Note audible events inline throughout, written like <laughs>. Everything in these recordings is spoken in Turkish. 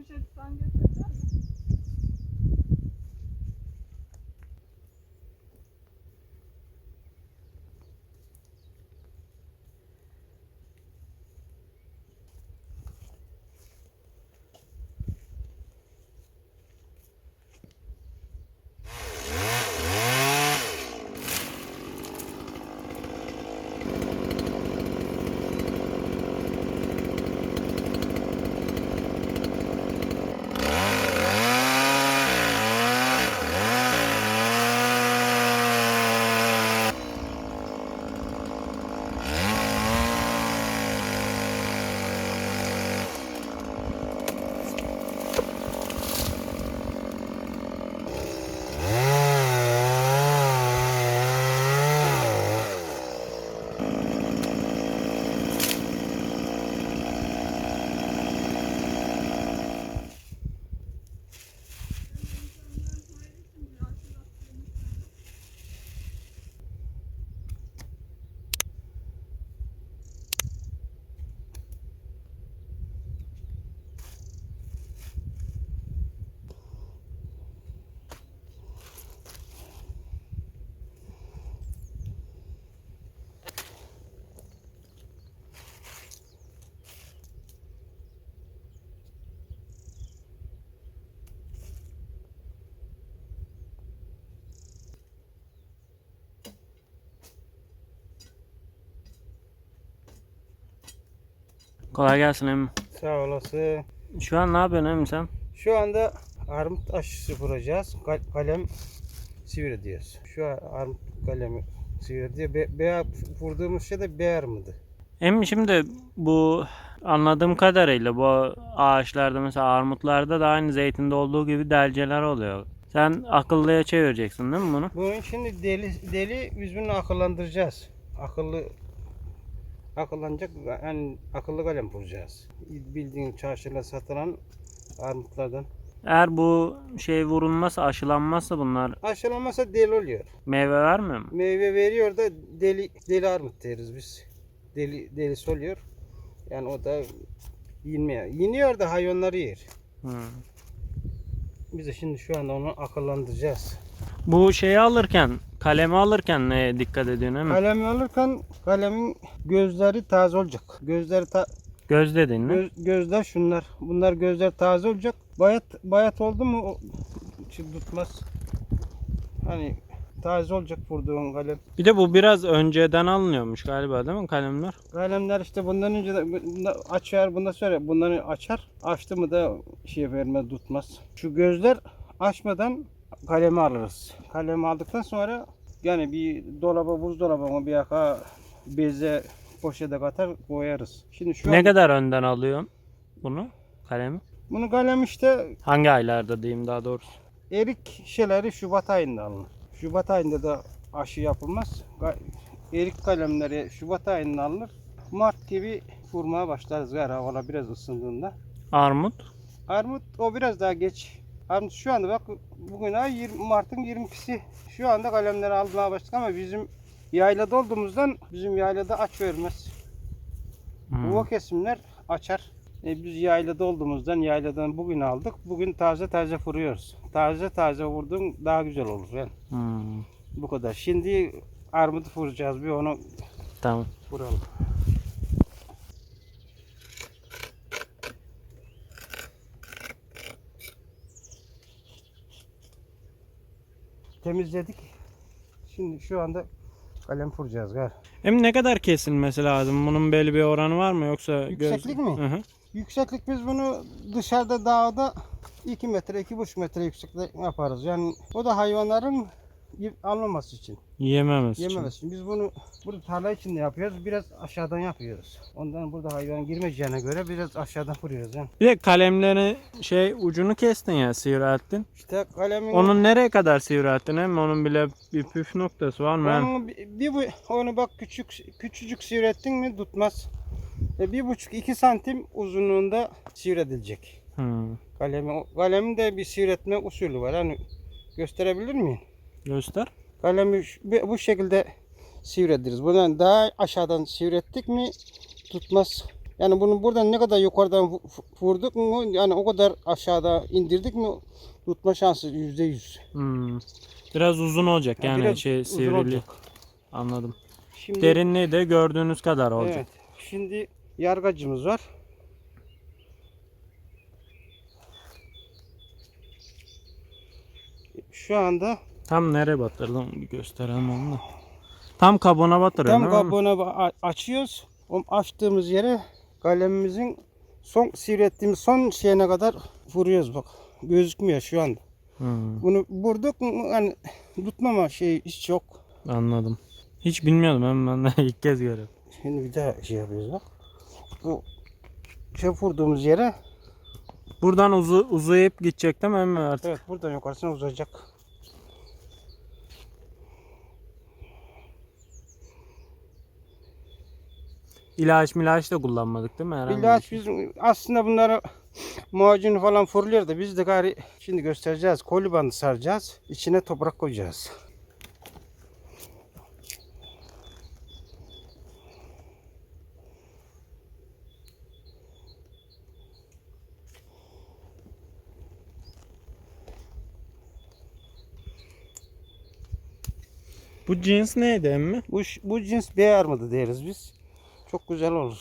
poşet sen getirecek Kolay gelsin emmi. Sağ olasın. Şu an ne yapıyorsun emmi sen? Şu anda armut aşısı vuracağız. Kal- kalem sivri diyoruz. Şu an armut kalemi sivri diye. Be- beyaz vurduğumuz şey de bey armudu. Emmi şimdi bu anladığım kadarıyla bu ağaçlarda mesela armutlarda da aynı zeytinde olduğu gibi delceler oluyor. Sen akıllıya çevireceksin değil mi bunu? Bunun şimdi deli deli biz bunu akıllandıracağız. Akıllı akıllanacak yani akıllı kalem vuracağız. Bildiğin çarşıda satılan armutlardan. Eğer bu şey vurulmazsa aşılanmazsa bunlar Aşılanmasa deli oluyor. meyve vermiyor mu? Meyve veriyor da deli deli armut deriz biz. Deli delisi oluyor. Yani o da yenmiyor. Yeniyor da hayvanları yer. Hı. Biz de şimdi şu anda onu akıllandıracağız. Bu şeyi alırken, kalemi alırken neye dikkat ediyorsun emmi? Kalemi alırken kalemin gözleri taze olacak. Gözleri ta- Göz dediğin ne? göz- gözler şunlar. Bunlar gözler taze olacak. Bayat bayat oldu mu o tutmaz. Hani taze olacak vurduğun kalem. Bir de bu biraz önceden alınıyormuş galiba değil mi kalemler? Kalemler işte bundan önce de bunda açar, bunda sonra bunları açar. Açtı mı da şey vermez, tutmaz. Şu gözler açmadan kalemi alırız. Kalemi aldıktan sonra yani bir dolaba, buzdolabına bir yaka beze poşete katar koyarız. Şimdi şu Ne an kadar önden alıyorsun bunu kalemi? bunu kalem işte Hangi aylarda diyeyim daha doğrusu? erik şeyleri Şubat ayında alınır. Şubat ayında da aşı yapılmaz. Erik kalemleri Şubat ayında alınır. Mart gibi vurmaya başlarız gari havalar biraz ısındığında. Armut. Armut o biraz daha geç. Armut şu anda bak bugün ay 20, Mart'ın 22'si. Şu anda kalemleri almaya başladık ama bizim yaylada olduğumuzdan bizim yaylada aç vermez. Hmm. Bu kesimler açar. E, biz yaylada olduğumuzdan yayladan bugün aldık. Bugün taze taze vuruyoruz. Taze taze vurdun daha güzel olur yani. Hmm. Bu kadar. Şimdi armudu vuracağız bir onu Tamam. vuralım. Temizledik. Şimdi şu anda kalem vuracağız gar. Hem ne kadar kesilmesi lazım? Bunun belli bir oranı var mı yoksa Yükseklik mi? Hı hı. Yükseklik biz bunu dışarıda dağda 2 metre, 2,5 metre yükseklik yaparız. Yani o da hayvanların almaması için, Yememesi yememesi için. Biz bunu burada tarla içinde yapıyoruz, biraz aşağıdan yapıyoruz. Ondan burada hayvan girmeyeceğine göre biraz aşağıdan vuruyoruz. Yani. Bir de kalemlerini şey ucunu kestin ya sivrilttin. İşte kalemin Onun nereye kadar sivrilttin hem onun bile bir püf noktası var mı? Onu bir, bir onu bak küçük küçücük sivrettin mi tutmaz. E, bir buçuk iki santim uzunluğunda sivredilecek. Hı. Kalemi, kalemin de bir sivretme usulü var. Hani gösterebilir miyim? Göster. Kalemi bu şekilde sivrediriz. Bundan daha aşağıdan sivrettik mi tutmaz. Yani bunu buradan ne kadar yukarıdan vu- vu- vurduk mu yani o kadar aşağıda indirdik mi tutma şansı yüzde yüz. Hmm. Biraz uzun olacak yani Biraz şey sivrili. Anladım. Şimdi, Derinliği de gördüğünüz kadar olacak. Evet. Şimdi yargacımız var. Şu anda Tam nereye batırdım bir gösterelim onu da. Tam kabuğuna batırıyor tam değil mi? kabuğunu ba- a- açıyoruz. O açtığımız yere kalemimizin son sivrettiğimiz son şeyine kadar vuruyoruz bak. Gözükmüyor şu anda. Hmm, Bunu vurduk mu yani tutmama şey hiç yok. anladım. Hiç bilmiyordum ben, ben de <laughs> ilk kez görüyorum. Şimdi bir daha şey yapıyoruz bak. Bu şey vurduğumuz yere Buradan uzu, uzayıp gidecek değil mi emmi artık? evet buradan yukarısına uzayacak. İlaç milaç da kullanmadık değil mi? Herhangi bir İlaç şey? biz aslında bunları macun falan fırlıyor da biz de gari şimdi göstereceğiz. Koli bandı saracağız. İçine toprak koyacağız. Bu cins neydi emmi? Bu, bu cins B armudu deriz biz. Çok güzel olur.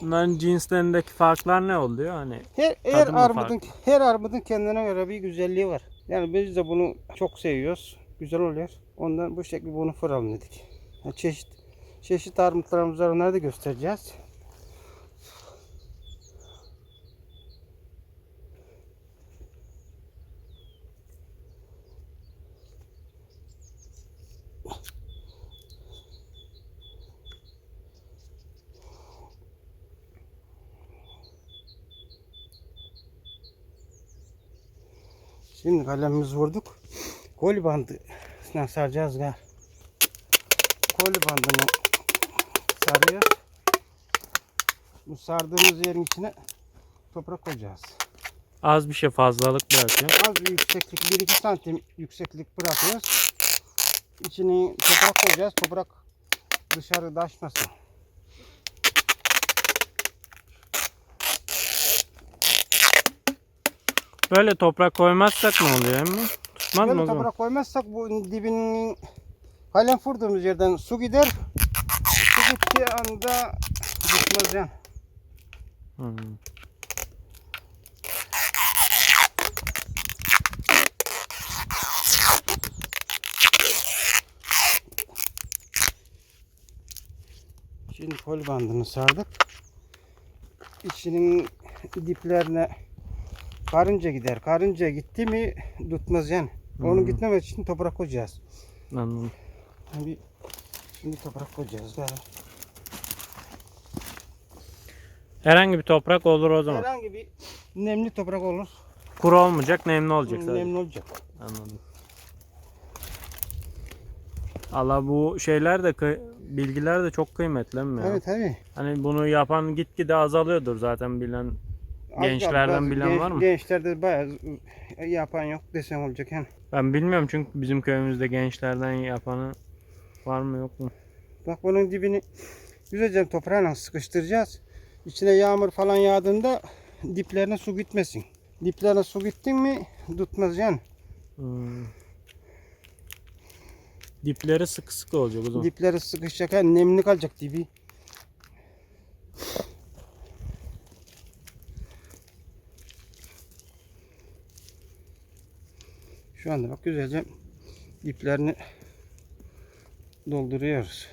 Bunların cinslerindeki farklar ne oluyor? Hani Her, her mı armudun her armudun kendine göre bir güzelliği var. Yani biz de bunu çok seviyoruz. Güzel oluyor. Ondan bu şekilde bunu fıralım dedik. Yani çeşit çeşit armutlarımız var. Onları da göstereceğiz. Şimdi kalemimizi vurduk. Koli bandına saracağız gel. Koli bandını sarıyoruz. Bu sardığımız yerin içine toprak koyacağız. az bir şey fazlalık bırakıyor. Az bir yükseklik 1-2 santim yükseklik bırakıyoruz. İçine toprak koyacağız. Toprak dışarı taşmasın. Böyle toprak koymazsak ne oluyor emmi? Tutmaz mı Böyle o zaman? toprak koymazsak bu dibinin kalem vurduğumuz yerden su gider. Su gittiği anda gitmez yani. Hmm. Şimdi kol bandını sardık. İçinin diplerine karınca gider. Karınca gitti mi tutmaz yani. Onu Hmm. gitmemek için toprak koyacağız. Anladım. Şimdi, şimdi toprak koyacağız. Böyle. Herhangi bir toprak olur o zaman. Herhangi bir nemli toprak olur. Kuru olmayacak, nemli olacak sadece. Nemli olacak. Anladım. Allah bu şeyler de bilgiler de çok kıymetli mi ya? Evet tabii. Hani bunu yapan gitgide azalıyordur zaten bilen. Gençlerden bilen Genç- var mı? Gençlerde bayağı yapan yok desem olacak yani. Ben bilmiyorum çünkü bizim köyümüzde gençlerden yapanı var mı yok mu? Bak bunun dibini güzelce toprağla sıkıştıracağız. İçine yağmur falan yağdığında diplerine su gitmesin. Diplerine su gittin mi tutmaz yani. Hmm. Dipleri sıkı sıkı olacak o zaman. Dipleri sıkışacak yani nemli kalacak dibi. Şu anda bak güzelce diplerini dolduruyoruz.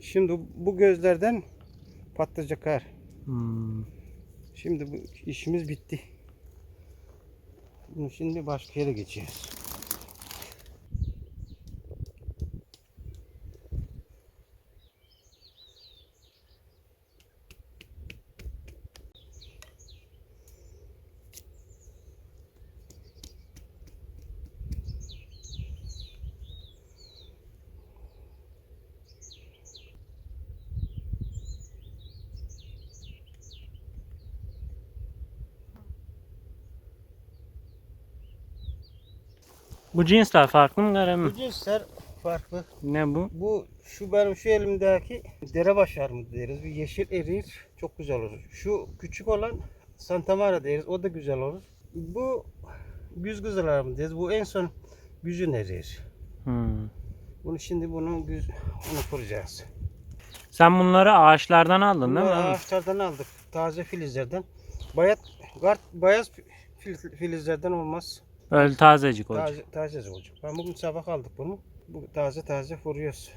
Şimdi bu gözlerden patlayacak her. Hmm. Şimdi bu işimiz bitti. Bunu şimdi başka yere geçeceğiz. Bu cinsler farklı mı mi? Bu cinsler farklı. Ne bu? Bu şu benim şu elimdeki derebaşı armudu deriz. Bir yeşil erir. Çok güzel olur. Şu küçük olan Santamara deriz. O da güzel olur. Bu güz güzel armut deriz. Bu en son güzün erir. Hmm. Bunu şimdi bunun güz onu kuracağız. Sen bunları ağaçlardan aldın değil mi? Ağaçlardan aldık. Taze filizlerden. Bayat, fil- filizlerden olmaz. Öyle tazecik olacak. Taze, taze olacak. Ben bugün sabah aldık bunu. Bu taze taze vuruyoruz.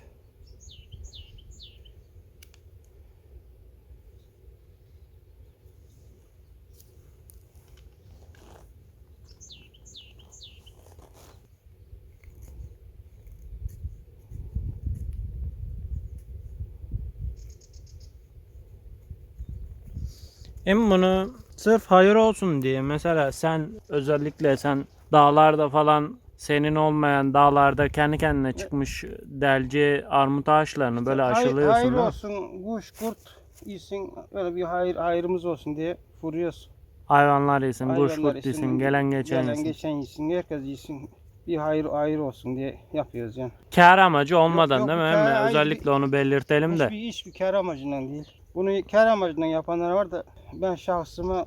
Hem bunu sırf hayır olsun diye mesela sen özellikle sen dağlarda falan senin olmayan dağlarda kendi kendine çıkmış delci armut ağaçlarını böyle Hayır, aşılıyorsun. hayır mi? olsun, kuş, kurt iyisin, öyle bir hayır, hayırımız olsun diye vuruyoruz. Hayvanlar yesin, kuş kurt yesin, gelen geçen Gelen yesin. geçen yesin, herkes yesin. Bir hayır hayır olsun diye yapıyoruz yani. Kar amacı olmadan yok, değil mi? kar- Emmi? hayır, Özellikle onu belirtelim de. Hiçbir, hiçbir kar amacından değil. Bunu kar amacından yapanlar var da ben şahsıma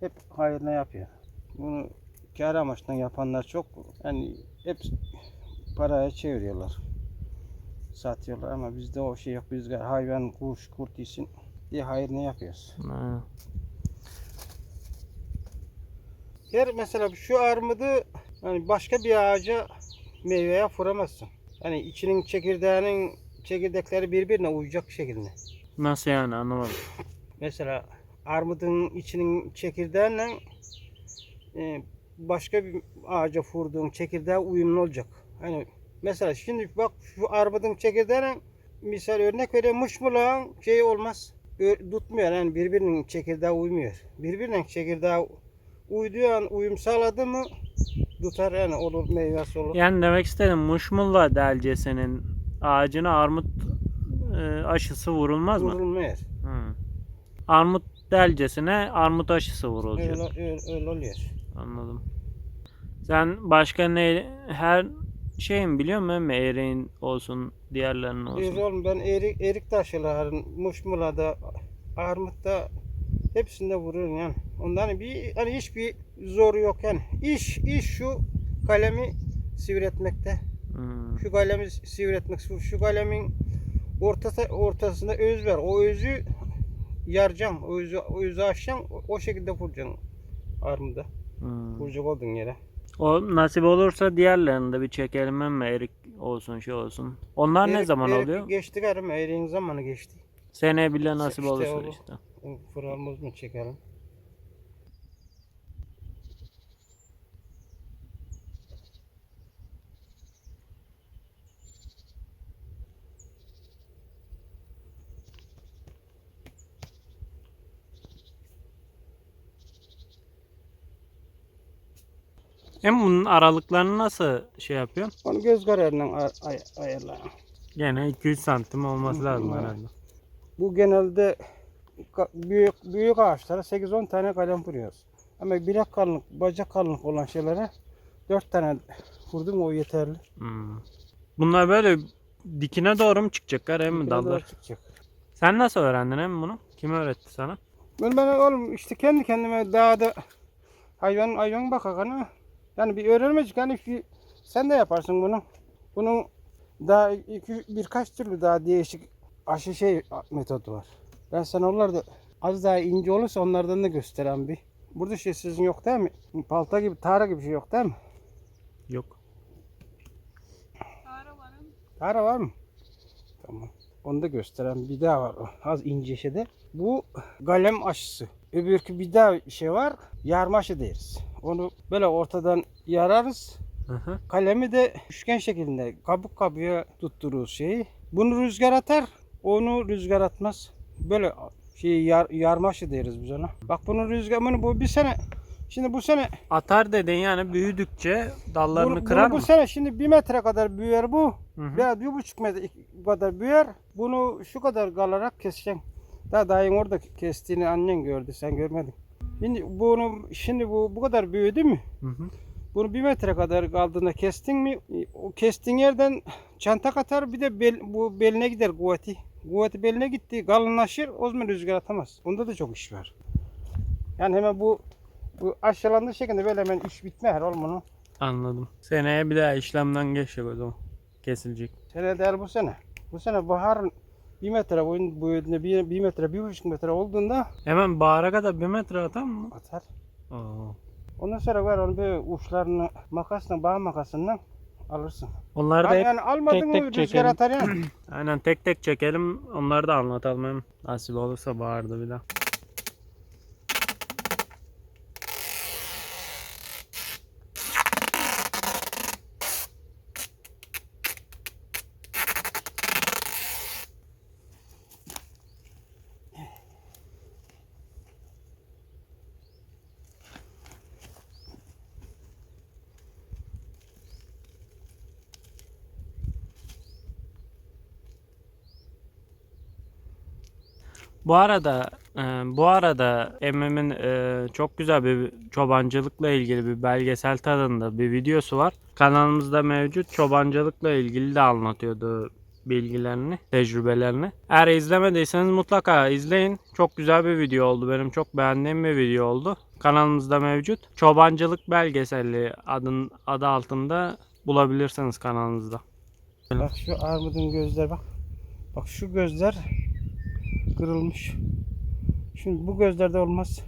hep hayrına yapıyor. Bunu kar amaçtan yapanlar çok. Yani hep paraya çeviriyorlar. Satıyorlar ama bizde o şey yok. Biz hayvan, kuş, kurt isin diye hayrına yapıyoruz. Ha. Her mesela şu armudu hani başka bir ağaca meyveye vuramazsın. Hani içinin çekirdeğinin çekirdekleri birbirine uyacak şekilde. Nasıl yani anlamadım. <laughs> Mesela armudun içinin çekirdeğiyle e, başka bir ağaca vurduğun çekirdeğe uyumlu olacak. Hani mesela şimdi bak şu armudun çekirdeğine misal örnek vereyim muşmulağın şey olmaz. Tutmuyor yani birbirinin çekirdeği uymuyor. Birbirinin çekirdeği uyduğu an uyum sağladı mı tutar yani olur meyvesi olur. Yani demek istedim muşmulla delcesinin ağacına armut e, aşısı vurulmaz mı? Vurulmuyor. Hı. Armut delcesine armut aşısı vurulacak. Öyle, öyle, öyle oluyor. Anladım. Sen başka ne her şey mi biliyor musun? Ereğin olsun, diğerlerinin olsun. Öyle oğlum ben erik, erik taşıların, muşmulada, armutta hepsinde vuruyorum yani. Ondan bir hani hiçbir zoru yok yani. İş iş şu kalemi sivretmekte. Hmm. Şu kalemi sivretmek, şu, şu kalemin ortası, ortasında öz var. O özü yaracaksın, o özü, o özü açacaksın, o, o şekilde vuracaksın armuda. Hmm. Vuracak olduğun yere. O nasip olursa diğerlerini de bir çekelim emmi. Erik olsun, şey olsun. Onlar ne Erik- zaman erik oluyor? Geçti galiba, eriğin zamanı geçti. Seneye bile nasip İşte olursa olur. işte. Fıralımız mı çekelim? Hem bunun aralıklarını nasıl şey yapıyor? Onu göz kararıyla ay- ay- ayarlayalım. Gene 200 santim olması lazım herhalde. Bu genelde ka- büyük büyük ağaçlara 8-10 tane kalem vuruyoruz. Ama bilek kalınlık, bacak kalınlık olan şeylere 4 tane vurdum o yeterli. Hmm. Bunlar böyle dikine doğru mu çıkacaklar hem mi Dikine doğru dallar? çıkacak. Sen nasıl öğrendin hem bunu? Kim öğretti sana? Ben, ben oğlum işte kendi kendime dağda hayvan hayvan bakak hani. Yani bir öğrenmecik hani bir, sen de yaparsın bunu. Bunun daha iki, birkaç türlü daha değişik aşı şey metodu var. Ben sana onları da az daha ince olursa onlardan da gösteren bir. Burada şey sizin yok değil mi? Palta gibi, tara gibi şey yok değil mi? Yok. Ara varım. Tara var mı? Tamam. Onu da gösteren bir daha var. Az ince şeyde. Bu galem aşısı. Öbürkü bir daha şey var. Yarma aşı deriz. Onu böyle ortadan yararız. Hı hı. Kalemi de üçgen şeklinde kabuk kabuğa tuttururuz şeyi. Bunu rüzgar atar. Onu rüzgar atmaz. Böyle şey yar, yarma aşı deriz biz ona. Bak bunu rüzgar bunu bu bir sene Şimdi bu sene Atar dedin yani büyüdükçe dallarını bunu, kırar bunu bu mı? sene şimdi bir metre kadar büyür bu. Hı hı. Veya bir buçuk metre kadar büyür. Bunu şu kadar kalarak keseceksin. Daha dayın orada kestiğini annen gördü. Sen görmedin. Şimdi bunu şimdi bu bu kadar büyüdü mü? Hı hı. Bunu bir metre kadar kaldığında kestin mi? E, o kestiğin yerden çanta katar bir de bel, bu beline gider kuvveti. Kuvveti beline gitti, kalınlaşır, o zaman rüzgar atamaz. Bunda da çok iş var. Yani hemen bu, bu aşağılandığı şekilde böyle hemen iş bitme her. Anladım. Seneye bir daha işlemden geçecek o zaman. Kesilecek. Seneye değil bu sene. Bu sene bahar 1 metre boyun boyunda 1, 1 metre 1,5 metre olduğunda Hemen bağıra kadar bir metre atar mı? atar. Oo. Ondan sonra var onu böyle uçlarını makasla bağ makasından alırsın. Onları da hep yani almadın tek mı tek rüzgar atar yani. <clears throat> aynen tek tek çekelim. Onları da anlatalım hem. Nasip olursa bağırdı bir daha. Bu arada e, bu arada Emem'in e, çok güzel bir çobancılıkla ilgili bir belgesel tadında bir videosu var. Kanalımızda mevcut. Çobancılıkla ilgili de anlatıyordu bilgilerini, tecrübelerini. Eğer izlemediyseniz mutlaka izleyin. Çok güzel bir video oldu. Benim çok beğendiğim bir video oldu. Kanalımızda mevcut. Çobancılık belgeseli adın adı altında bulabilirsiniz kanalımızda. Bak şu armudun gözler bak. Bak şu gözler kırılmış. Şimdi bu gözlerde olmaz.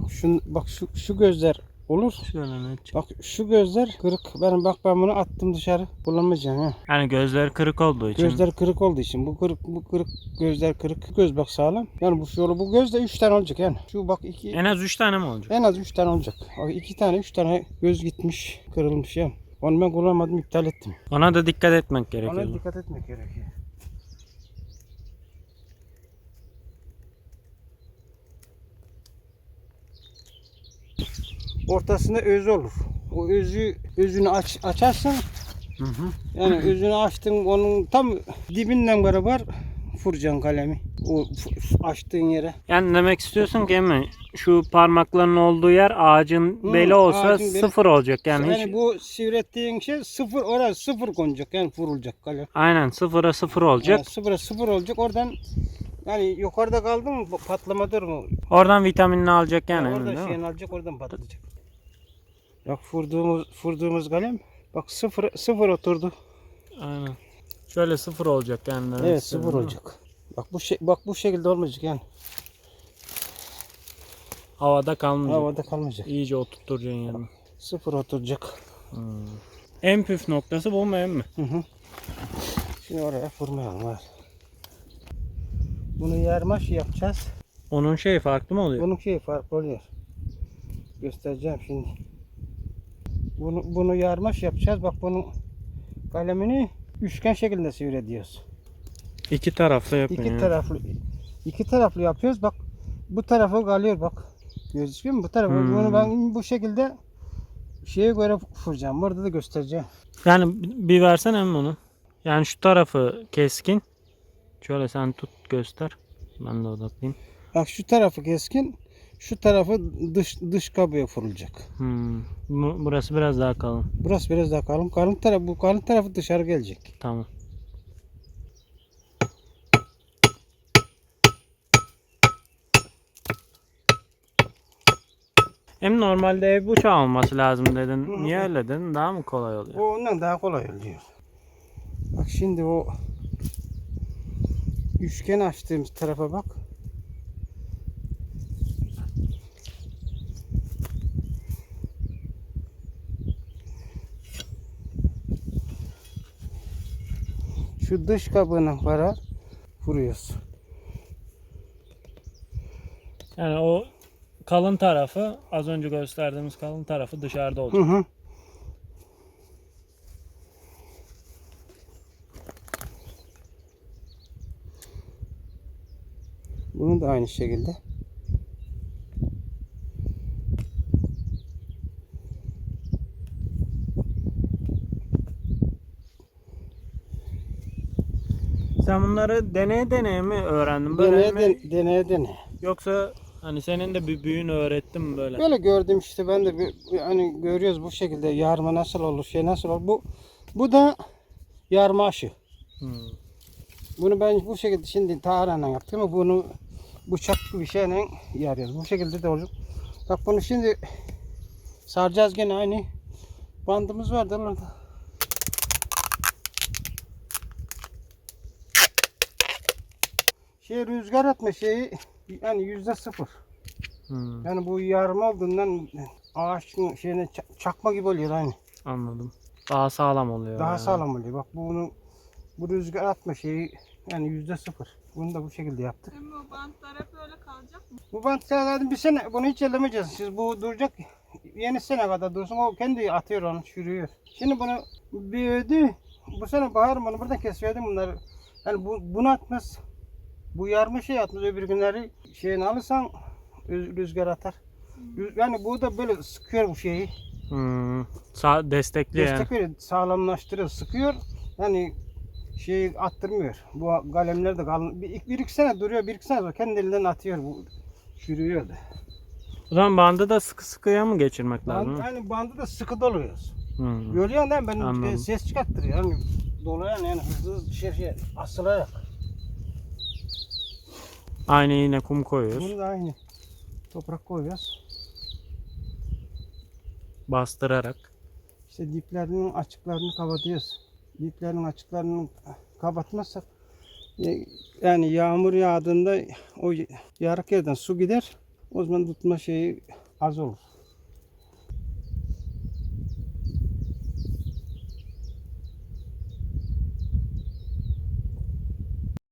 Bak şu bak şu şu gözler olur. Şöyle net. Bak şu gözler kırık. Benim bak ben bunu attım dışarı. Bulamayacağım ha. Yani gözleri kırık olduğu için. Gözler kırık olduğu için bu kırık bu kırık gözler kırık. Göz bak sağlam. Yani bu şöyle bu göz de 3 tane olacak yani. Şu bak iki En az 3 tane mi olacak? en az 3 tane olacak. Bak 2 tane 3 tane göz gitmiş, kırılmış yani. Onu ben kullanmadım, iptal ettim. Ona da dikkat etmek Ona gerekiyor. dikkat etmek gerekiyor. Ortasında öz olur. O özü özünü aç, açarsın. Hı hı. Yani özünü açtın onun tam dibinden beraber fırcan kalemi. O açtığın yere. Yani demek istiyorsun ki mi? Şu parmakların olduğu yer ağacın Hı, beli olsa ağacın beli. sıfır olacak yani. Yani, hiç- bu sivrettiğin şey sıfır orası sıfır konacak yani vurulacak kalem. Aynen sıfıra sıfır olacak. Yani sıfıra sıfır olacak oradan yani yukarıda kaldı mı patlamadır mı? Oradan vitaminini alacak yani. Yani oradan şeyini alacak oradan patlayacak. Bak vurduğumuz vurduğumuz kalem bak sıfır sıfır oturdu. Aynen. Şöyle sıfır olacak yani. Evet sıfır değil mi? olacak. Bak bu şey bak bu şekilde olmayacak yani. Havada kalmayacak. Havada kalmayacak. İyice oturturacaksın yani. Sıfır oturacak. En püf noktası bu mu en mi? Hı hı. Şimdi oraya vurmayalım var. Bunu yarmaş yapacağız. Onun şey farklı mı oluyor? Bunun şeyi farklı oluyor. Göstereceğim şimdi. Bunu, bunu yarmaş yapacağız. Bak bunun kalemini üçgen şeklinde seyrediyoruz. İki taraflı yapıyor. İki taraflı iki taraflı yapıyoruz. Bak bu tarafa kalıyor bak. Gözüküyor mu? Bu tarafa. Hmm. Bunu ben bu şekilde şeye göre vuracağım. Burada da göstereceğim. Yani bir versen hem onu. Yani şu tarafı keskin. Şöyle sen tut göster. Ben de odaklayayım. Bak şu tarafı keskin. Şu tarafı dış dış kabloya vurulacak. Hmm. Bu- Burası biraz daha kalın. Burası biraz daha kalın. Kalın taraf bu kalın tarafı dışarı gelecek. Tamam. Hem normalde ev bıçağı olması lazım dedin. Niye öyle dedin? Daha mı kolay oluyor? Bu ondan daha kolay oluyor. Bak şimdi o üçgen açtığımız tarafa bak. Şu dış kabığına para vuruyoruz. Yani o kalın tarafı az önce gösterdiğimiz kalın tarafı dışarıda Hı olacak. hı. Bunu da aynı şekilde. Sen bunları deneye deneye mi öğrendin? Böyle Deneye, mi? den- deneye deneye. Yoksa Hani senin de bir büyüğün öğrettim böyle. Böyle gördüm işte ben de bir, hani görüyoruz bu şekilde yarma nasıl olur şey nasıl olur. Bu bu da yarma aşı. Hmm. Bunu ben bu şekilde şimdi taharenle yaptım ama bunu bıçak bir şeyle yarıyoruz. Bu şekilde de olacak. Bak bunu şimdi saracağız gene aynı bandımız vardı orada. Şey rüzgar atma şeyi yani yüzde sıfır. Hmm. Yani bu yarma olduğundan ağaçın şeyine ça- çakma gibi oluyor aynı. Anladım. Daha sağlam oluyor. Daha yani. sağlam oluyor. Bak bunu bu rüzgar atma şeyi yani yüzde sıfır. Bunu da bu şekilde yaptık. O bantlar hep öyle kalacak mı? Bu bant zaten bir sene bunu hiç ellemeyeceğiz. Siz bu duracak yeni sene kadar dursun. O kendi atıyor onu çürüyor. Şimdi bunu büyüdü. Bu sene bahar bunu buradan kesiyordum bunları. Yani bu, bunu atmaz. Bu yarma şey atmaz. Öbür günleri şeyini alırsan rüz- rüzgar atar. Yani bu da böyle sıkıyor bu şeyi. Hmm. Sağ, destekli yani. Destek veriyor. Sağlamlaştırıyor. Sıkıyor. Yani şey attırmıyor. Bu kalemler de kalın. Bir, bir iki sene duruyor. Bir iki sene sonra kendi elinden atıyor. Bu çürüyor da. O zaman bandı da sıkı sıkıya mı geçirmek Band, lazım? hani bandı da sıkı doluyoruz. Hmm. Görüyorsun değil mi? Ben Anladım. e, ses çıkarttırıyor. Yani dolayan yani hızlı hızlı şey, şey asılarak. Aynı yine kum koyuyoruz. Bunu da aynı. Toprak koyuyoruz. Bastırarak. İşte diplerinin açıklarını kapatıyoruz. Diplerin açıklarını kapatmazsak e, yani yağmur yağdığında o yarık yerden su gider. O zaman tutma şeyi az olur.